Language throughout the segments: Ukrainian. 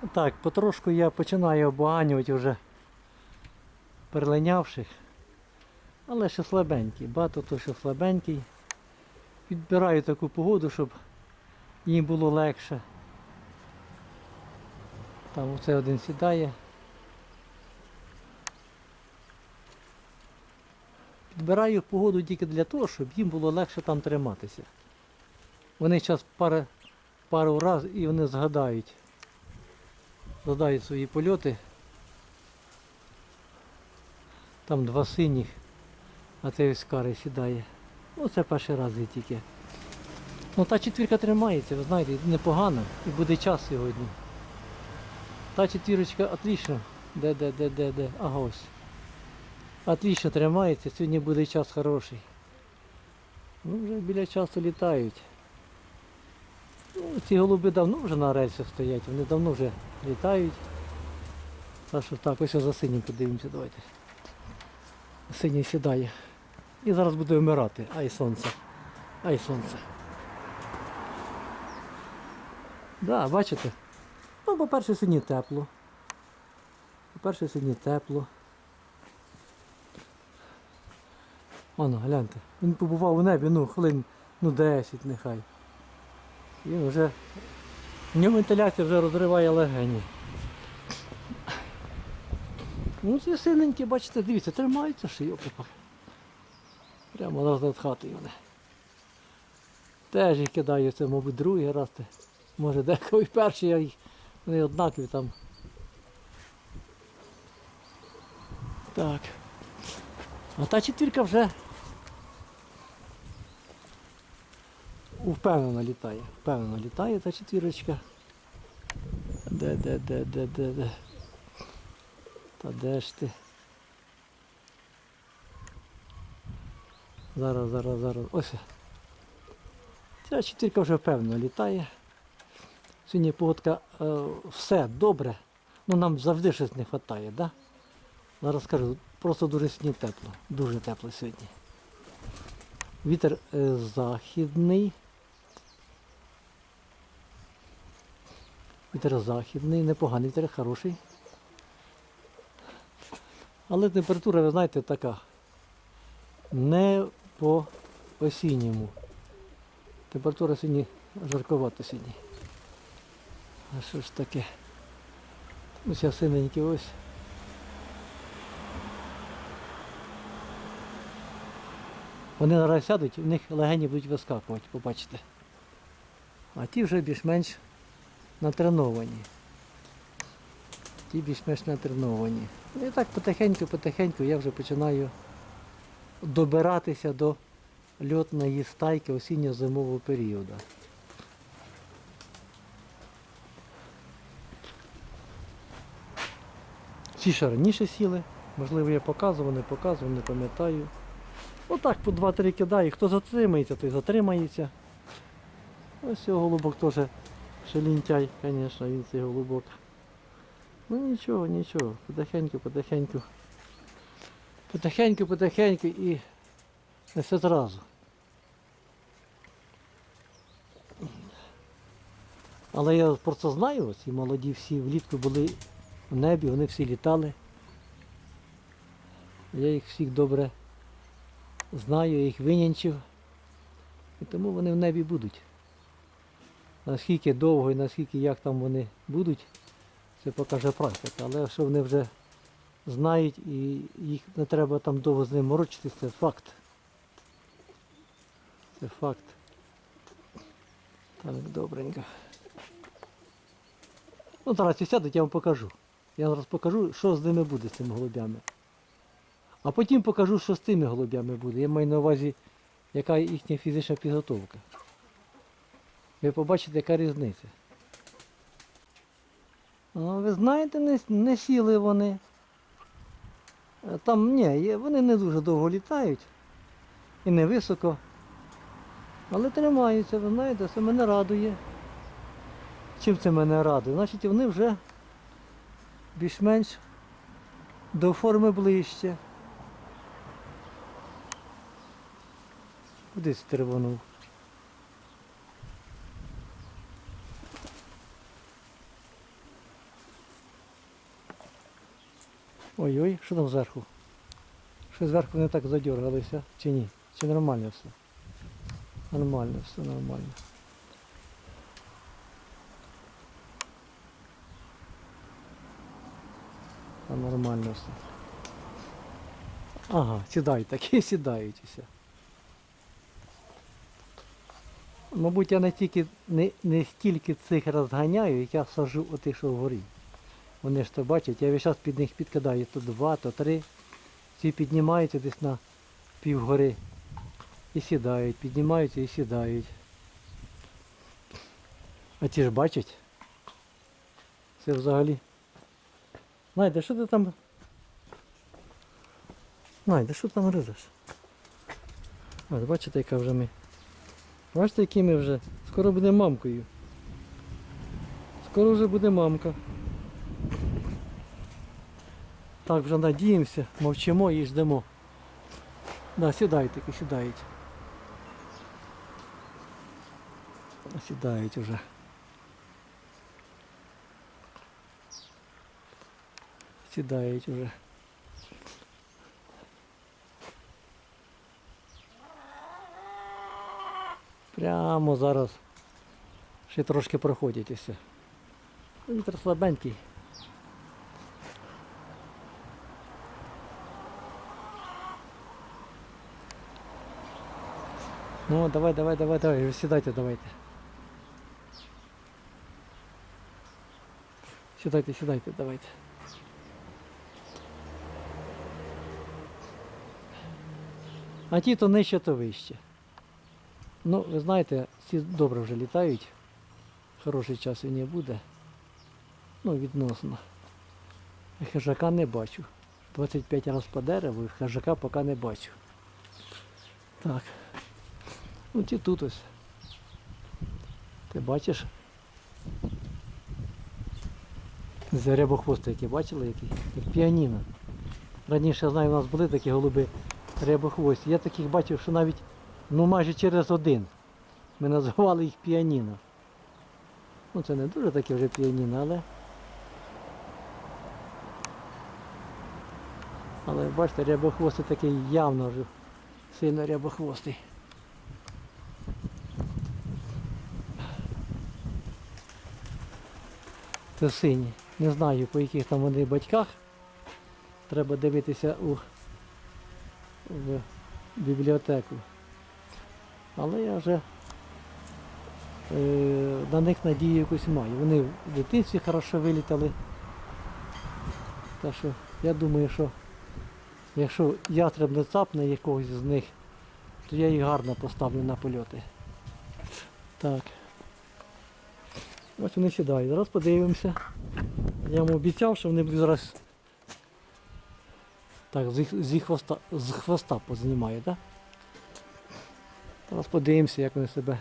Так, потрошку я починаю обоганювати вже перелинявших. Але ще слабенький. Багато то ще слабенький. Підбираю таку погоду, щоб їм було легше. Там оце один сідає. Підбираю погоду тільки для того, щоб їм було легше там триматися. Вони зараз пару, пару разів і вони згадають. Згадають свої польоти. Там два синіх, а цей ось карий сідає. Ну це перший раз тільки. Ну та четвірка тримається, ви знаєте, непогано і буде час сьогодні. Та четвірочка отлично. Де, де, де, де, де. Ага ось. Отлично тримається, сьогодні буде час хороший. Ну вже біля часу літають. Ну, ці голуби давно вже на рельсах стоять, вони давно вже літають. Так що так, ось за синім подивимося, давайте. Синій сідає. І зараз буде вмирати. Ай сонце. Ай сонце. Да, бачите? Ну, по-перше, сьогодні тепло. По-перше, сьогодні тепло. Оно, гляньте. Він побував у небі, ну, хвилин ну 10 нехай. Він вже. В ньому вентиляція вже розриває легені. Ну, ці синенькі, бачите, дивіться, тримаються шийопи. Прямо раз над хатою вони. Теж їх кидаю, це, мабуть, другий раз. Може деколи перший, я їх вони однакові там. Так. А та четвірка вже впевнено літає. Впевнено літає та четвірочка. Де, де, де, де, де, де. Та де ж ти? Зараз, зараз, зараз. Ось. Ця четвірка вже впевнено літає. Сьогодні погодка е, все добре. Ну нам завжди щось не вистачає, да? Зараз скажу, просто дуже сьогодні тепло. Дуже тепло сьогодні. Вітер е, західний. Вітер західний, непоганий вітер, хороший. Але температура, ви знаєте, така. Не по осінньому. Температура сьогодні жарковата сьогодні. А що ж таке? Ось я синенький ось. Вони зараз сядуть, в них легені будуть вискакувати, побачите. А ті вже більш-менш натреновані. Ті більш-менш натреновані. Ну і так потихеньку-потихеньку я вже починаю добиратися до льотної стайки осінньо-зимового періоду. Ці ще раніше сіли, можливо я показував, не показував, не пам'ятаю. Отак по 2-3 кидаю. Хто затримається, той затримається. Ось цього голубок теж ще лінтяй, звісно, він цей голубок. Ну нічого, нічого, потихеньку, потихеньку. Потихеньку, потихеньку і не все зразу. Але я про це знаю, ці молоді всі влітку були в небі, вони всі літали. Я їх всіх добре знаю, я їх винянчив. І тому вони в небі будуть. Наскільки довго і наскільки як там вони будуть, це покаже практика. Але що вони вже знають і їх не треба там довго з ним морочитись, це факт. Це факт. Так, добренько. Ну, зараз сядуть, я вам покажу. Я зараз покажу, що з ними буде з цими голубями. А потім покажу, що з тими голубями буде. Я маю на увазі, яка їхня фізична підготовка. Ви побачите, яка різниця. А, ви знаєте, не, не сіли вони. Е, Там ні, вони не дуже довго літають і не високо. Але тримаються, ви знаєте, це мене радує. Чим це мене радує? Значить вони вже більш-менш до форми ближче. Кудись тервонув. Ой-ой, що там зверху? Що зверху не так задергалися, чи ні? Чи нормально все? Нормально, все нормально. А нормально все. Ага, сідають, такі сідають. Мабуть, я не тільки не, не стільки цих розганяю, як я сажу отих, що вгорі. Вони ж то бачать, я весь час під них підкидаю то два, то три. Ці піднімаються десь на півгори і сідають, піднімаються і сідають. А ті ж бачать. Це взагалі. Найде, що ти там? Найде, що там ризаш? Ось бачите, яка вже ми. Бачите, які ми вже. Скоро буде мамкою. Скоро вже буде мамка. Так, вже надіємося, мовчимо і ждемо. Да, сідають таки, сідають. Сідають уже. Сідають уже. Прямо зараз ще трошки проходять усе. Вітер слабенький. Ну, давай, давай, давай, давай, сідайте, давайте. Сідайте, сідайте, давайте. А ті то нижче, то вище. Ну, ви знаєте, всі добре вже літають. Хороший час і не буде. Ну, відносно. Хижака не бачу. 25 разів по дереву, і хижака поки не бачу. Так. Ну ті тут ось. Ти бачиш? Рябохвости, які бачили, які? Як піаніно. Раніше я знаю, у нас були такі голуби рябохвості. Я таких бачив, що навіть ну майже через один. Ми називали їх піаніно. Ну це не дуже таке вже піаніно, але. Але бачите, рябохвостий такий явно вже сильно рябохвостий. Це сині. Не знаю по яких там вони батьках. Треба дивитися у в бібліотеку. Але я вже е, на них надію якусь маю. Вони в дитинстві хорошо вилітали. Так що я думаю, що якщо ястреб не цапне якогось з них, то я їх гарно поставлю на польоти. Так. Ось вони сідають. Зараз подивимося. Я йому обіцяв, що вони будуть зараз так, з, з, хвоста, з хвоста познімаю, так? Зараз подивимося, як вони себе.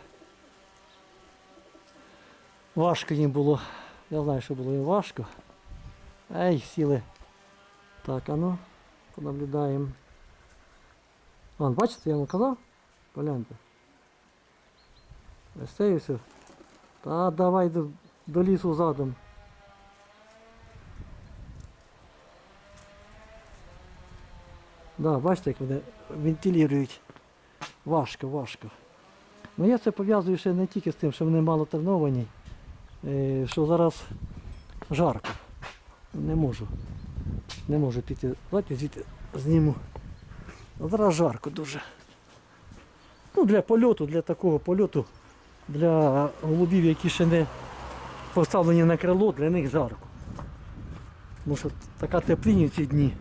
Важко їм було. Я знаю, що було їм важко. Ей, сіли. Так, а ну, понаблюдаємо. Вон, бачите, я вам казав? Погляньте. Ось це і все. Та давай до, до лісу задом. Да, бачите, як вони вентилюють. Важко, важко. Ну я це пов'язую ще не тільки з тим, що вони мало треновані, е, що зараз жарко. Не можу. Не можу піти. Давайте звідти зніму. Зараз жарко дуже. Ну, для польоту, для такого польоту, для голубів, які ще не поставлені на крило, для них жарко. Тому що така теплиня в ці дні.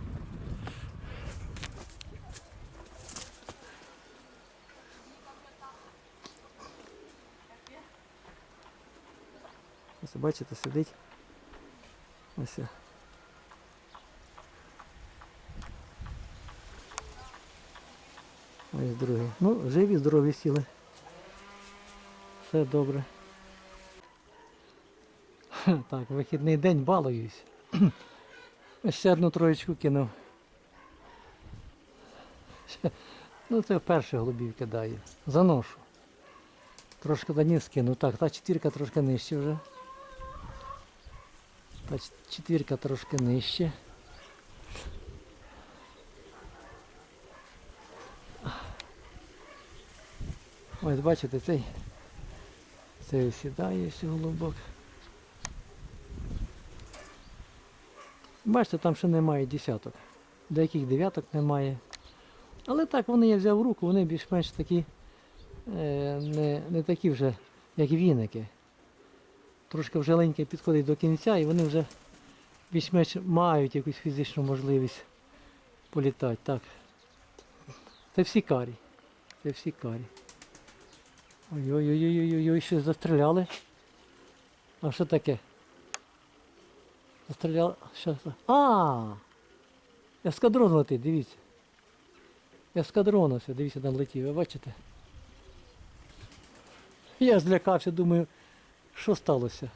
Ось бачите, сидить. Ось. Ось другий. Ну, живі, здорові сіли все добре. Так, вихідний день балуюсь. Ще одну троєчку кинув. Ну це вперше голубів кидає. Заношу. Трошки заніс кину. Так, та четвірка трошки нижче вже. Та четвірка трошки нижче. Ось бачите цей цей сідає ось голубок. Бачите, там ще немає десяток. Деяких дев'яток немає. Але так вони я взяв в руку, вони більш-менш такі е, не, не такі вже, як віники. Трошки вже леньке підходить до кінця і вони вже більш-менш мають якусь фізичну можливість політати. Так. Це всі карі. Це всі карі. Ой-ой-ой-ой-ой, щось застріляли. А що таке? Застріляли. Що? А! Ескадрон летить, дивіться. Ескадрон ось, дивіться, там летів, ви бачите? Я злякався, думаю, що сталося.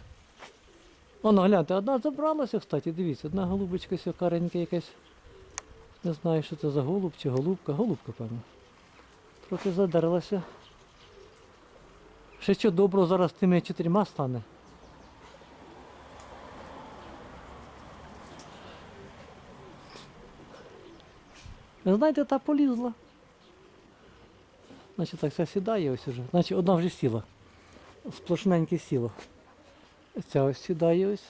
Воно гляньте, одна забралася, кстати, дивіться, одна голубочка ось каренька якась. Не знаю, що це за голуб чи голубка. Голубка, певно. Трохи задерлася. Ще що доброго зараз тими чотирма стане. Ви знаєте, та полізла. Значить так, ця сідає ось уже. Значить одна вже сіла. Сплошненьке сіло. Ця ось сідає ось.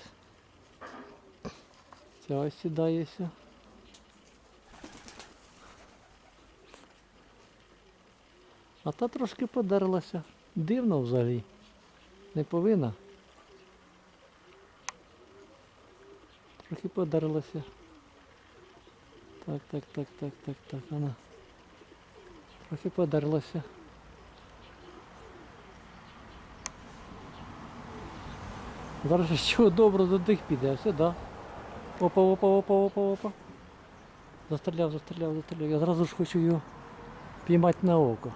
Ця ось сідає ось. А та трошки подерлася. Дивно взагалі. Не повинна. Трохи подерлася. Так, так, так, так, так, так, вона. Трохи подерлася. Зараз чого добро до тих піде, все, да. Опа, опа, опа, опа, опа. Застріляв, застріляв, застріляв. Я зразу ж хочу його піймати на око.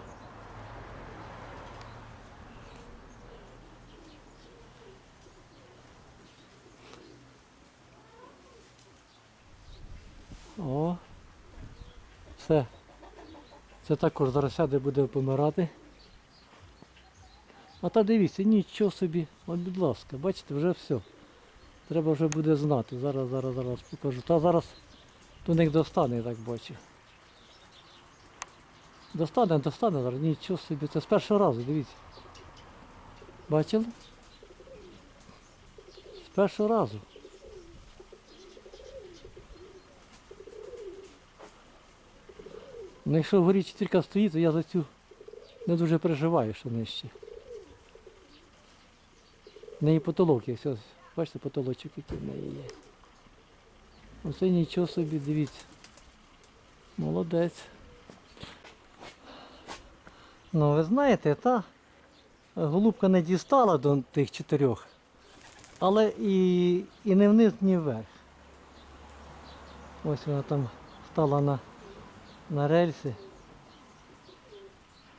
О. Все. Це також зараз сяде буде помирати. А та дивіться, нічого собі. От, будь ласка, бачите, вже все. Треба вже буде знати. Зараз, зараз, зараз покажу. Та зараз до них достане, так бачу. Достане, достане зараз, нічого собі. Це з першого разу, дивіться. Бачили? З першого разу. Ну якщо вгорі чотирка стоїть, то я за цю не дуже переживаю, що нижче. В неї потолок є, бачите, потолочок який в неї є. Оце нічого собі, дивіться. Молодець. Ну ви знаєте, та голубка не дістала до тих чотирьох, але і, і не вниз, ні вверх. Ось вона там стала на на рельси.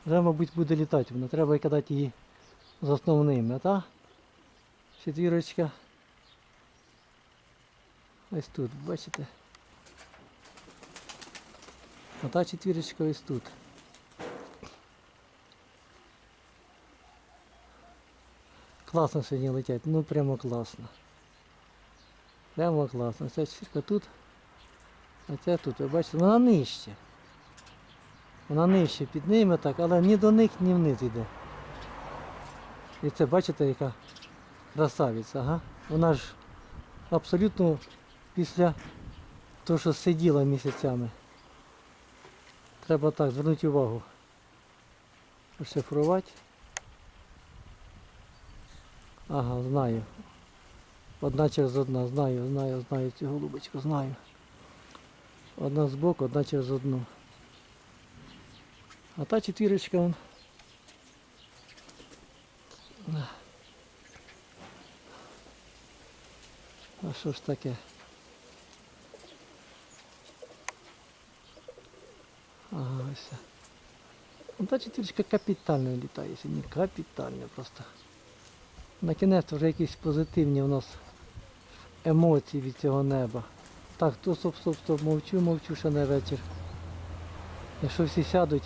Вже, мабуть, буде літати вона. Треба кидати її з основними, та? Четвірочка. Ось тут, бачите? А та четвірочка ось тут. Класно сьогодні летять, ну прямо класно. Прямо класно. Ця четвірка тут. А ця тут, ви бачите, вона нижче. Вона нижче під ними так, але ні до них, ні вниз йде. І це бачите, яка красавиця, ага. Вона ж абсолютно після того, що сиділа місяцями. Треба так, звернути увагу. Розшифрувати. Ага, знаю. Одна через одна, знаю, знаю, знаю цю голубочку, знаю. Одна збоку, одна через одну. А та четвірочка вон. А що ж таке? Ага, ось. Ну, та четвірочка капітально літає сьогодні, капітально просто. На кінець вже якісь позитивні у нас емоції від цього неба. Так, то стоп, стоп, стоп, мовчу, мовчу ще не вечір. Якщо всі сядуть,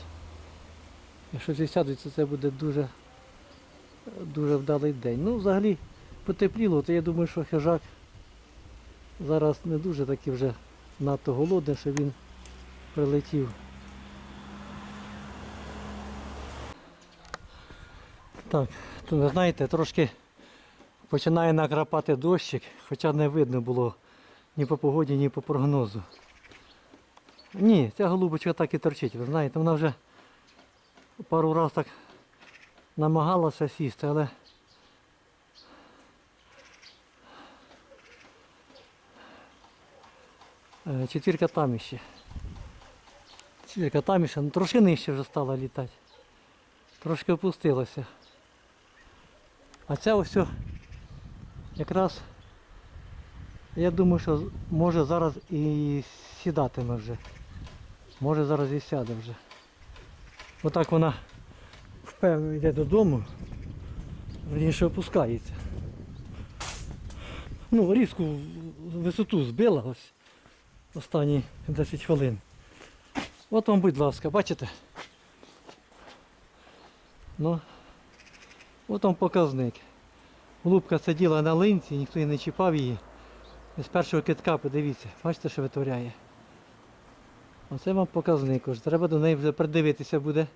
якщо всі сядуть, то це буде дуже, дуже вдалий день. Ну, взагалі потепліло, то я думаю, що хижак зараз не дуже такий вже надто голодний, що він прилетів. Так, то ви знаєте, трошки починає накрапати дощик, хоча не видно було ні по погоді, ні по прогнозу. Ні, ця голубочка так і торчить, ви знаєте, вона вже пару разів так намагалася сісти, але Е, четвірка там іще. Четвірка там іще, ну трошки нижче вже стала літати. Трошки опустилася. А ця ось якраз я думаю, що може зараз і сідатиме вже. Може зараз і сяде вже. Отак вона впевнено йде додому. Верніше опускається. Ну, різку висоту збила ось останні 10 хвилин. От вам, будь ласка, бачите? Ну, от вам показник. Голубка сиділа на линці, ніхто її не чіпав її. І з першого китка подивіться, бачите, що витворяє. Оце вам показник. Ось. Треба до неї вже придивитися буде.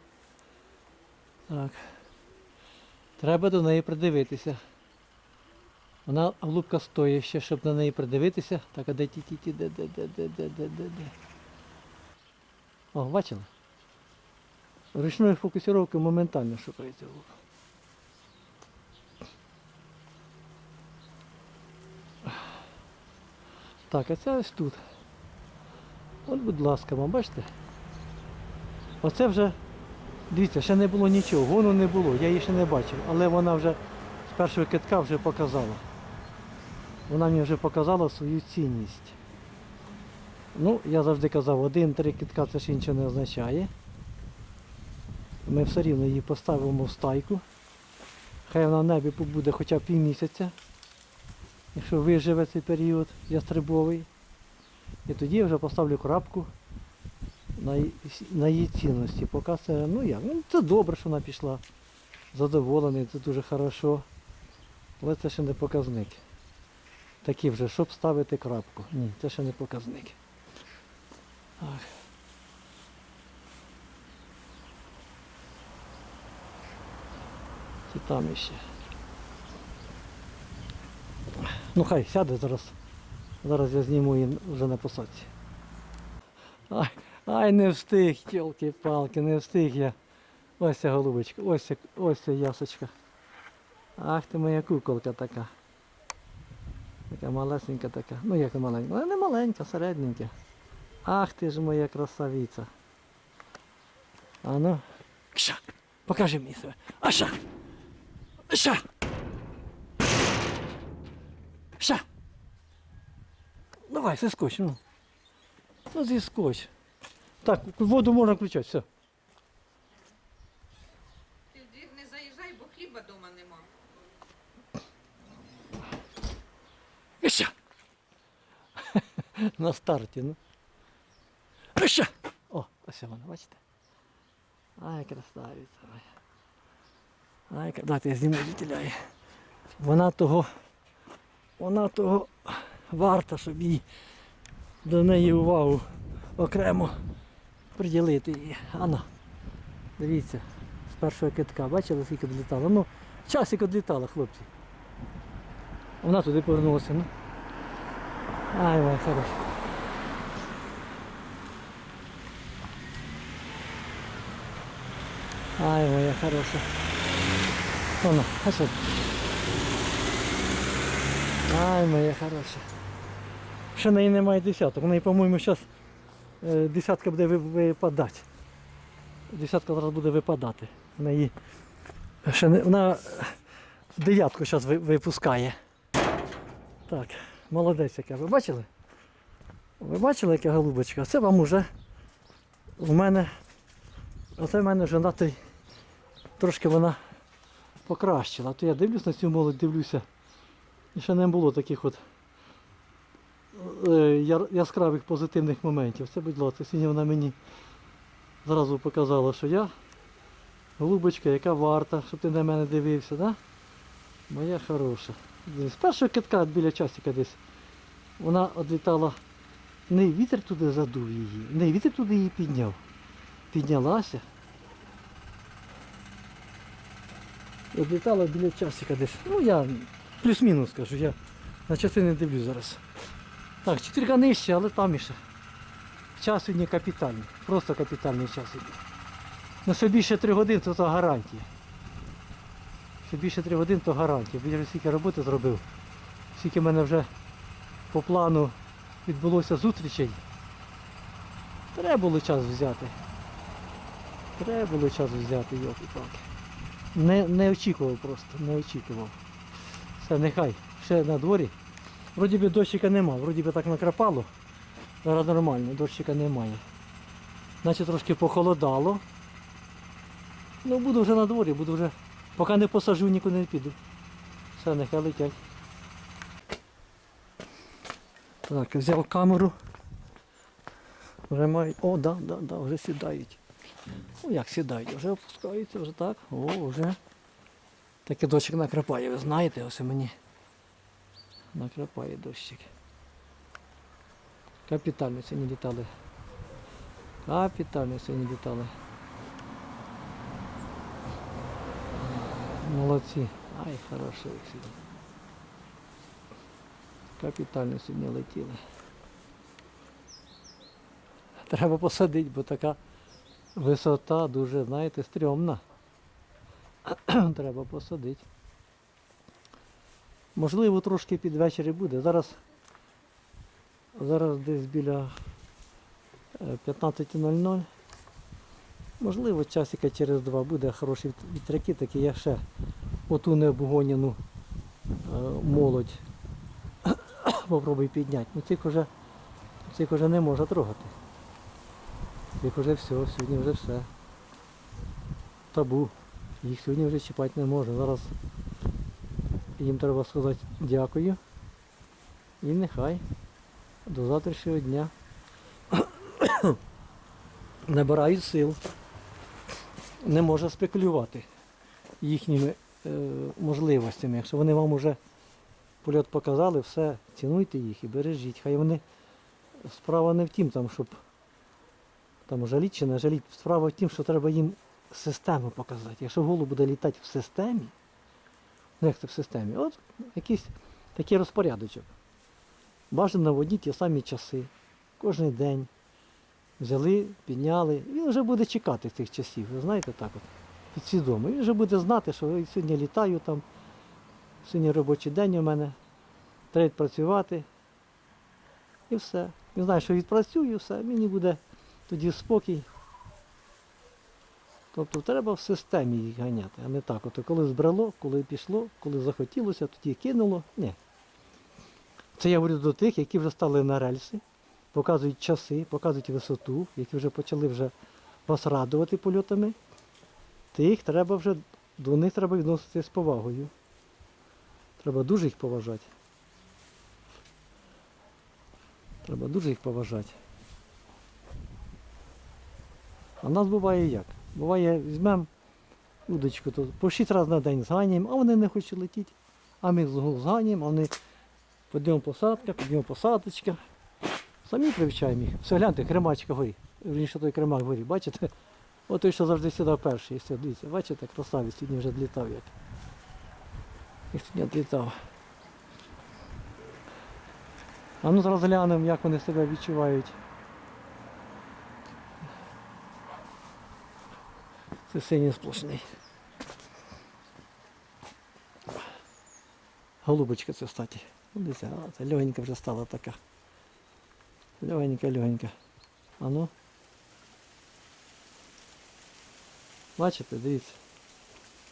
Так. Треба до неї придивитися. Вона голубка стоїть ще, щоб на неї придивитися. Так, а де ті ті ті де де де де де де де де. О, бачили? Ручною фокусировкою моментально шукається голубка. Так, а це ось тут. От, будь ласка, вам бачите? Оце вже, дивіться, ще не було нічого, гону не було, я її ще не бачив, але вона вже з першого китка вже показала. Вона мені вже показала свою цінність. Ну, я завжди казав, один-три китка це ж нічого не означає. Ми все рівно її поставимо в стайку. Хай вона в небі побуде хоча б півмісяця, якщо виживе цей період ястребовий. І тоді я вже поставлю крапку на, її- на її цінності. Поки це, ну як, ну це добре, що вона пішла. Задоволений, це дуже хорошо. Але це ще не показник. Такі вже, щоб ставити крапку. Ні, це ще не показник. Так. Це там іще. Ну хай сяде зараз. Зараз я зніму її вже на посадці. Ай, ай не встиг, тілки-палки, не встиг я. Ось ця голубочка, ось ця, ось ця ясочка. Ах ти моя куколка така. Така малесенька така. Ну як не маленька, але не маленька, середненька. Ах ти ж моя красавиця. А ну. Кша, покажи мені себе. Аша! Аша! Давай, зіскоч, ну. Ну зіскоч. Так, воду можна включати, все. Ти в двір не заїжджай, бо хліба дома нема. Іща! На старті, ну. Іща! О, ось вона, бачите? Ай, красавиця. Ай, дайте я зніму відтіляє. Вона того, вона того варта, щоб їй до неї увагу окремо приділити її. Ано, дивіться, з першого китка, бачили, скільки долітало? Ну, часик відлітало, хлопці. Вона туди повернулася, ну. Ай, моя хороша. Ай, моя хороша. Вона, а що? Ай, моя хороша. Ще неї немає десяток. У неї, по-моєму, зараз десятка буде випадати. Десятка зараз буде випадати. В неї ще не, вона дев'ятку зараз випускає. Так, молодець яка. Ви бачили? Ви бачили, яка голубочка? Це вам уже в мене. Оце в мене вже на той трошки вона покращила. То я дивлюсь на цю молодь, дивлюся. І ще не було таких от е, яскравих позитивних моментів. Це, будь ласка, сьогодні вона мені зразу показала, що я голубочка, яка варта, щоб ти на мене дивився, да? Моя хороша. З першого китка біля часика десь вона відлітала. Не вітер туди задув її, не вітер туди її підняв. Піднялася. Облітало біля часика десь. Ну я плюс-мінус скажу, я на часи не дивлюсь зараз. Так, чотирка нижче, але там іще. Час сьогодні капітальний. Просто капітальний час сьогодні. Ну що більше 3 годин, то це гарантія. Що більше 3 годин, то гарантія. Вже стільки роботи зробив. Скільки в мене вже по плану відбулося зустрічей. Треба було час взяти. Треба було час взяти, йоки палки Не, не очікував просто, не очікував. Все, нехай. Ще на дворі. Вроді би дощика нема, вроді би так накрапало. Зараз нормально, дощика немає. Значить трошки похолодало. Ну буду вже на дворі, буду вже. Поки не посажу, нікуди не піду. Все, нехай летять. Так, взяв камеру. Вже мають. О, да, да, да, вже сідають. Ну як сідають, вже опускаються, вже так. О, вже. Таке дощик накрапає, ви знаєте, ось мені. Накрапає дощик. Капітально сьогодні літали. Капітально сьогодні літали. Молодці. Ай, хорошо їх сьогодні. Капітально сьогодні летіли. Треба посадити, бо така висота дуже, знаєте, стрьомна. Треба посадити. Можливо, трошки під вечір і буде. Зараз, зараз десь біля е, 15.00. Можливо, часика через два буде хороші вітряки, такі я ще оту необгоняну е, молодь попробую підняти. Ну цих уже, цих уже не можна трогати. Цих вже все, сьогодні вже все. Табу. Їх сьогодні вже чіпати не можна. Зараз їм треба сказати дякую. І нехай до завтрашнього дня набирають сил. Не можна спекулювати їхніми е, можливостями. Якщо вони вам вже польот показали, все, цінуйте їх і бережіть. Хай вони справа не в тім, там, щоб там жаліть чи не жаліть. Справа в тім, що треба їм систему показати. Якщо голуб буде літати в системі, в системі, от якийсь такий розпорядочок. Бажано наводіть ті самі часи, кожен день. Взяли, підняли. Він вже буде чекати цих часів, ви знаєте, так от, підсвідомо. Він вже буде знати, що сьогодні літаю там, сьогодні робочий день у мене, треба відпрацювати. І все. Він знає, що відпрацюю, все, мені буде тоді спокій. Тобто треба в системі їх ганяти, а не так. От коли збрело, коли пішло, коли захотілося, тоді кинуло. Ні. Це я говорю до тих, які вже стали на рельси, показують часи, показують висоту, які вже почали вже вас радувати польотами. Тих треба вже, до них треба відноситися з повагою. Треба дуже їх поважати. Треба дуже їх поважати. А нас буває як? Буває, візьмемо удочку, то по 6 разів на день зганяємо, а вони не хочуть летіти. А ми зганяємо, а вони підйом посадка, підйом посадочка. Самі привчаємо їх. Все, гляньте, кремачка горі. Вірніше той кремак горі, бачите? От той, що завжди сідав перший. Все, дивіться, бачите, красавець сьогодні вже відлітав як. Як сьогодні відлітав. А ну зараз глянемо, як вони себе відчувають. Це синій сплошний. Голубочка це, кстати. Ну, Дивіться, це легенька вже стала така. Легенька, легенька. А ну. Бачите, дивіться.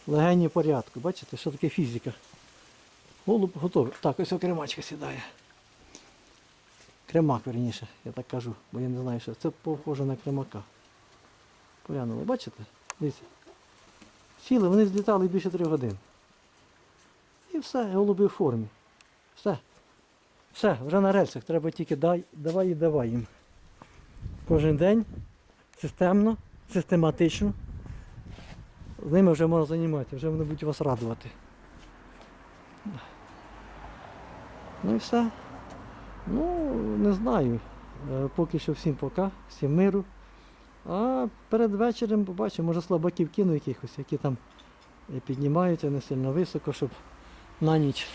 Легені порядку. Бачите, що таке фізика? Голуб готовий. Так, ось окремачка сідає. Кремак, верніше, я так кажу, бо я не знаю, що це похоже на кремака. Поглянули, бачите? Дивіться. Сіли, вони злітали більше трьох годин. І все, голуби в формі. Все. Все, вже на рельсах. Треба тільки дай, давай і давай їм. Кожен день системно, систематично. З ними вже можна займатися, вже вони будуть вас радувати. Ну і все. Ну, не знаю. Е, Поки що всім пока, всім миру. А перед вечором побачимо, може слабаків кину якихось, які там піднімаються не сильно високо, щоб на ніч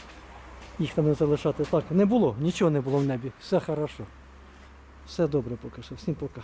їх там не залишати. Так, не було, нічого не було в небі. Все хорошо. Все добре поки що. Всім пока.